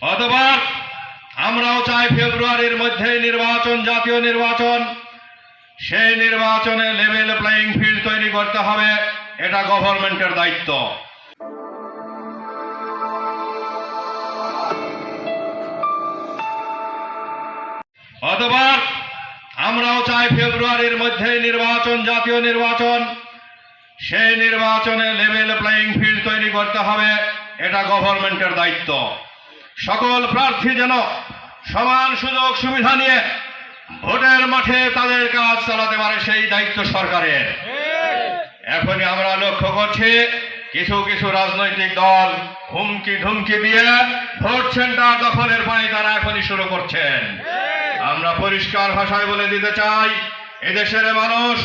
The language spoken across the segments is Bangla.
অথবা আমরাও চাই ফেব্রুয়ারির মধ্যে নির্বাচন, জাতীয় নির্বাচন। সেই নির্বাচনে লেভেল প্লেইং ফিল্ড তৈরি করতে হবে। এটা গভর্নমেন্টের দায়িত্ব। অথবা আমরাও চাই ফেব্রুয়ারির মধ্যে নির্বাচন, জাতীয় নির্বাচন। সেই নির্বাচনে লেভেল প্লেইং ফিল্ড তৈরি করতে হবে। এটা গভর্নমেন্টের দায়িত্ব। সকল প্রার্থী যেন সমান সুযোগ সুবিধা নিয়ে ভোটের মাঠে তাদের কাজ চালাতে পারে সেই দায়িত্ব সরকারের। এখনই আমরা লক্ষ্য করছি, কিছু কিছু রাজনৈতিক দল হুমকি ধুমকি দিয়ে ভোট সেন্টার দখলের পানি তারা এখনই শুরু করছেন। আমরা পরিষ্কার ভাষায় বলে দিতে চাই, এদেশের মানুষ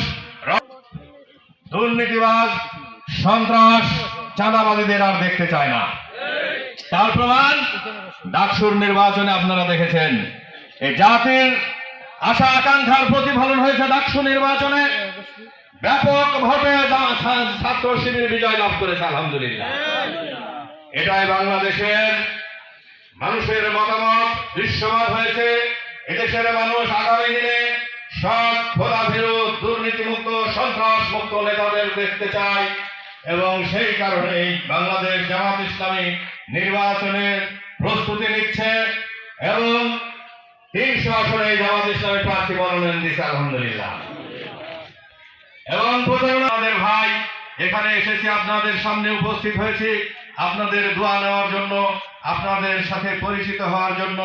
দুর্নীতিবাজ, সন্ত্রাস চাঁদাবাদীদের আর দেখতে চায় না। তার প্রমাণ ডাকসুর নির্বাচনে আপনারা দেখেছেন। এই জাতির আশা আকাঙ্ক্ষার প্রতিফলন হয়েছে ডাকসু নির্বাচনে। ব্যাপক ভাবে ছাত্র শিবির বিজয় লাভ করেছে, আলহামদুলিল্লাহ। এটাই বাংলাদেশের মানুষের মতামত, দৃশ্যমান হয়েছে। এদেশের মানুষ আগামী দিনে খোলা বিরোধ দুর্নীতিমুক্ত সন্ত্রাস মুক্ত নেতাদের দেখতে চায়। এবং সেই কারণে বাংলাদেশ জামাত ইসলামী নির্বাচনের প্রস্তুতি নিচ্ছে এবং তিনশো আসনে জামাত ইসলামী প্রার্থী মনোনয়ন দিচ্ছে আলহামদুলিল্লাহ। এবং আমাদের ভাই, এখানে এসেছি, আপনাদের সামনে উপস্থিত হয়েছি। আপনাদের দোয়া নেওয়ার জন্য, আপনাদের সাথে পরিচিত হওয়ার জন্য।